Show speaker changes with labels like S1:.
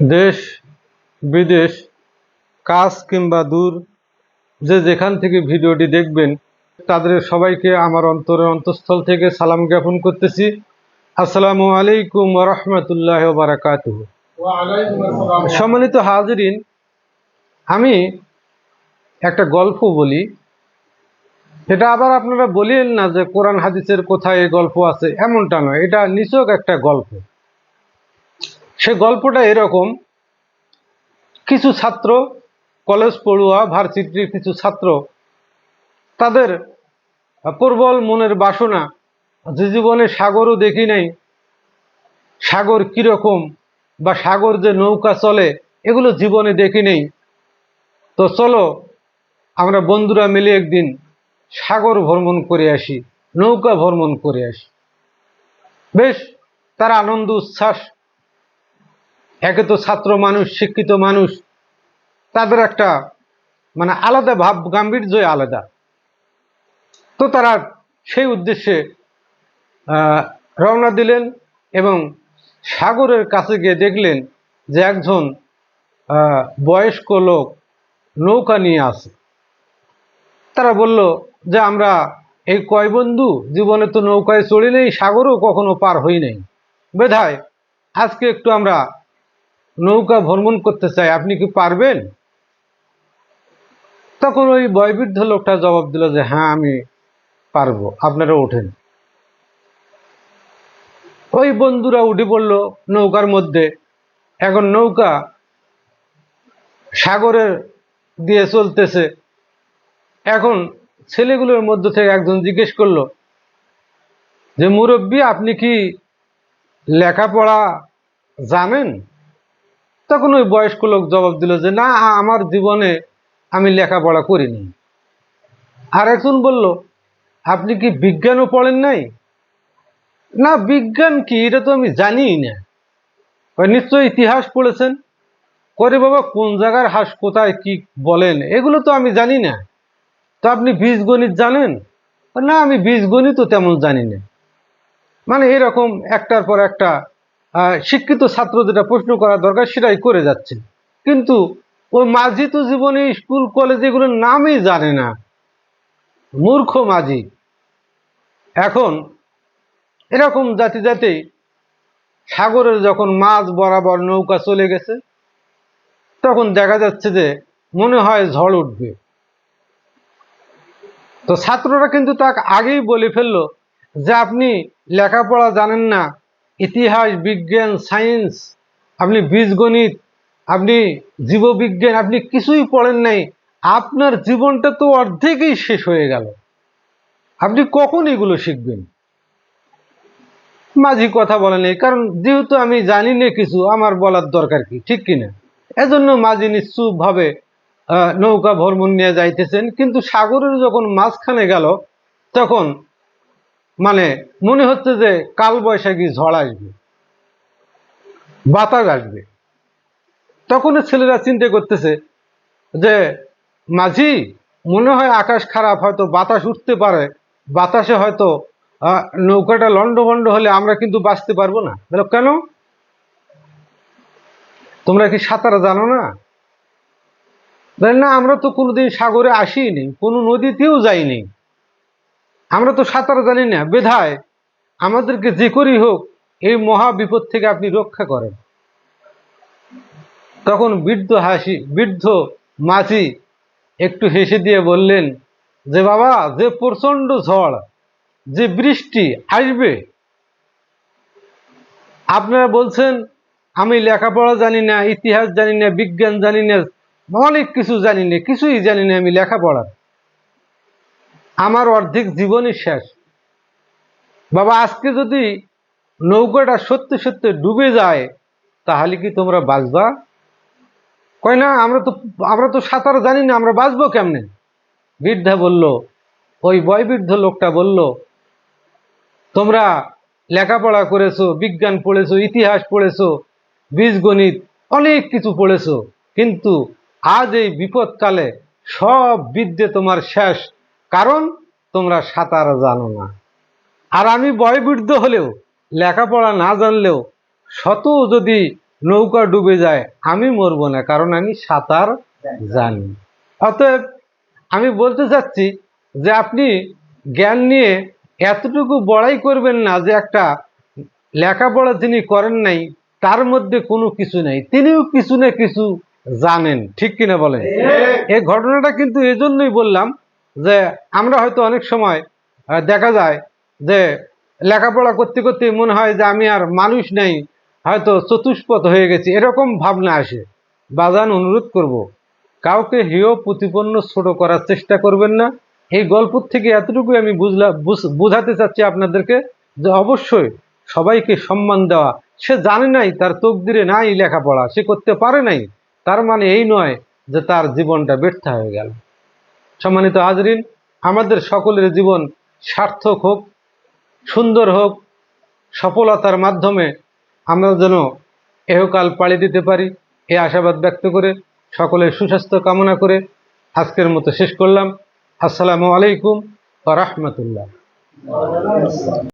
S1: দেশ, বিদেশ, কাজ কিংবা দূর, যে যেখান থেকে ভিডিওটি দেখবেন, তাদের সবাইকে আমার অন্তরের অন্তঃস্থল থেকে সালাম জ্ঞাপন করতেছি। আসসালামু আলাইকুম রহমতুল্লাহ বারাকাতুহ। সম্মানিত হাজরিন, আমি একটা গল্প বলি। এটা আবার আপনারা বলিয়েন না যে কোরআন হাদিসের কোথায় এই গল্প আছে, এমনটা নয়। এটা নিছক একটা গল্প। সে গল্পটা এরকম। কিছু ছাত্র, কলেজ পড়ুয়া, ভার্সিটির কিছু ছাত্র, তাদের প্রবল মনের বাসনা, যে জীবনে সাগরও দেখি নাই, সাগর কীরকম বা সাগর যে নৌকা চলে, এগুলো জীবনে দেখি নেই। তো চলো, আমরা বন্ধুরা মিলে একদিন সাগর ভ্রমণ করে আসি, নৌকা ভ্রমণ করে আসি। বেশ, তার আনন্দ, উচ্ছ্বাস একে তো ছাত্র মানুষ, শিক্ষিত মানুষ, তাদের একটা মানে আলাদা ভাব, গাম্ভীর্যই আলাদা। তো তারা সেই উদ্দেশ্যে রওনা দিলেন এবং সাগরের কাছে গিয়ে দেখলেন যে একজন বয়স্ক লোক নৌকা নিয়ে আসে। তারা বলল যে, আমরা এই কয় বন্ধু, জীবনে তো নৌকায় চড়ি নেই, সাগরও কখনো পার হই নাই। বেধায়, আজকে একটু আমরা নৌকা ভ্রমণ করতে চাই আপনি কি পারবেন? তখন ওই বয়বৃদ্ধ লোকটা জবাব দিল যে হ্যাঁ আমি পারব। আপনারা ওঠেন। ওই বন্ধুরা উঠে পড়ল নৌকার মধ্যে। এখন নৌকা সাগরের দিয়ে চলতেছে। এখন ছেলেগুলোর মধ্যে থেকে একজন জিজ্ঞেস করল যে, মুরব্বী, আপনি কি লেখাপড়া জানেন? তখন ওই বয়স্ক লোক জবাব দিল যে না আমার জীবনে আমি লেখাপড়া করিনি। আর একজন বলল আপনি কি বিজ্ঞানও পড়েন নাই? না বিজ্ঞান কি? এটা তো আমি জানিই না। কয়, নিশ্চয়ই ইতিহাস পড়েছেন? করে বাবা কোন জায়গার হাঁস কোথায় কি বলেন? এগুলো তো আমি জানি না। তো আপনি বীজগণিত জানেন? না আমি বীজগণিতও তেমন জানি না। মানে এরকম একটার পর একটা শিক্ষিত ছাত্র যেটা প্রশ্ন করা দরকার, সেটাই করে যাচ্ছে কিন্তু ওই মাঝি তো জীবনে স্কুল, কলেজ এগুলোর নামই জানে না। মূর্খ মাঝি। এখন এরকম জাতি জাতি সাগরের যখন মাছ বরাবর নৌকা চলে গেছে, তখন দেখা যাচ্ছে যে মনে হয় ঝড় উঠবে। তো ছাত্ররা কিন্তু তাকে আগেই বলে ফেলল যে আপনি লেখাপড়া জানেন না ইতিহাস, বিজ্ঞান, সায়েন্স, আপনি বীজগণিত, আপনি জীববিজ্ঞান, আপনি কিছুই পড়েন নাই, আপনার জীবনটা তো অর্ধেকই শেষ হয়ে গেল। আপনি কখন এগুলো শিখবেন? মাঝি কথা বলে নেই, কারণ যেহেতু আমি জানি না কিছু, আমার বলার দরকার কি, ঠিক কিনা? এজন্য মাঝি নিশ্চুপভাবে নৌকা ভ্রমণ নিয়ে যাইতেছেন, কিন্তু সাগরের যখন মাঝখানে গেল, তখন মানে মনে হচ্ছে যে কাল বৈশাখী ঝড় আসবে, বাতাস আসবে। তখন ছেলেরা চিন্তা করতেছে যে, মাঝি, মনে হয় আকাশ খারাপ, হয়তো বাতাস উঠতে পারে। বাতাসে হয়তো নৌকাটা লন্ডভন্ড হলে আমরা কিন্তু বাঁচতে পারব না। বলো, কেন? তোমরা কি সাঁতার জানো না? না, আমরা তো কোনোদিন সাগরে আসিনি, কোনো নদীতেও যাইনি। আমরা তো সাঁতার জানি না, বেধায়। আমাদেরকে যে করেই হোক, এই মহা বিপদ থেকে আপনি রক্ষা করেন। তখন বৃদ্ধ হাসি, বৃদ্ধ মাঝি একটু হেসে দিয়ে বললেন, যে বাবা, যে প্রচণ্ড ঝড়, যে বৃষ্টি আসবে। আপনারা বলছেন, আমি লেখাপড়া জানি না, ইতিহাস জানি না, বিজ্ঞান জানি না, অনেক কিছু জানি না, কিছুই জানি না আমি লেখাপড়ার। আমার অর্ধেক জীবনই শেষ। বাবা, আজকে যদি নৌকাটা সত্যি সত্যি ডুবে যায়, তাহলে কি তোমরা বাঁচবা? কয় না, আমরা তো আমরা তো সাঁতার জানি না, আমরা বাঁচবো কেমনে? বৃদ্ধা বলল, ওই বয়বৃদ্ধ লোকটা বলল, তোমরা লেখাপড়া করেছ, বিজ্ঞান পড়েছো, ইতিহাস পড়েছো, বীজগণিত, অনেক কিছু পড়েছো, কিন্তু আজ এই বিপদকালে সব বিদ্যে তোমার শেষ। কারণ তোমরা সাঁতার জানো না। আর আমি বয়বৃদ্ধ হলেও লেখাপড়া না জানলেও শত যদি নৌকা ডুবে যায় আমি মরবো না কারণ আমি সাঁতার জানি। অতএব আমি বলতে চাচ্ছি যে আপনি জ্ঞান নিয়ে এতটুকু বড়াই করবেন না যে একটা লেখাপড়া যিনি করেন নাই তার মধ্যে কোনো কিছু নেই। তিনিও কিছু না কিছু জানেন ঠিক কিনা বলেন? এই ঘটনাটা কিন্তু এজন্যই বললাম যে আমরা হয়তো অনেক সময় দেখা যায় যে লেখাপড়া করতে করতে মনে হয় যে আমি আর মানুষ নেই, হয়তো চতুষ্পথ হয়ে গেছি। এরকম ভাবনা আসে। বাজান অনুরোধ করব, কাউকে হেয় প্রতিপন্ন ছোট করার চেষ্টা করবেন না। এই গল্প থেকে এতটুকু আমি বুঝলাম বুঝ- বোঝাতে চাচ্ছি আপনাদেরকে যে অবশ্যই সবাইকে সম্মান দেওয়া। সে জানে নাই, তার তকদিরে নাই লেখাপড়া, সে করতে পারে নাই। তার মানে এই নয় যে তার জীবনটা ব্যর্থ হয়ে গেল। সম্মানিত হাজরিন, আমাদের সকলের জীবন সার্থক হোক, সুন্দর হোক, সফলতার মাধ্যমে আমরা যেন এহকাল পাড়ি দিতে পারি, এ আশাবাদ ব্যক্ত করে সকলের সুস্বাস্থ্য কামনা করে আজকের মতো শেষ করলাম। আসসালামু আলাইকুম রহমতুল্লাহ।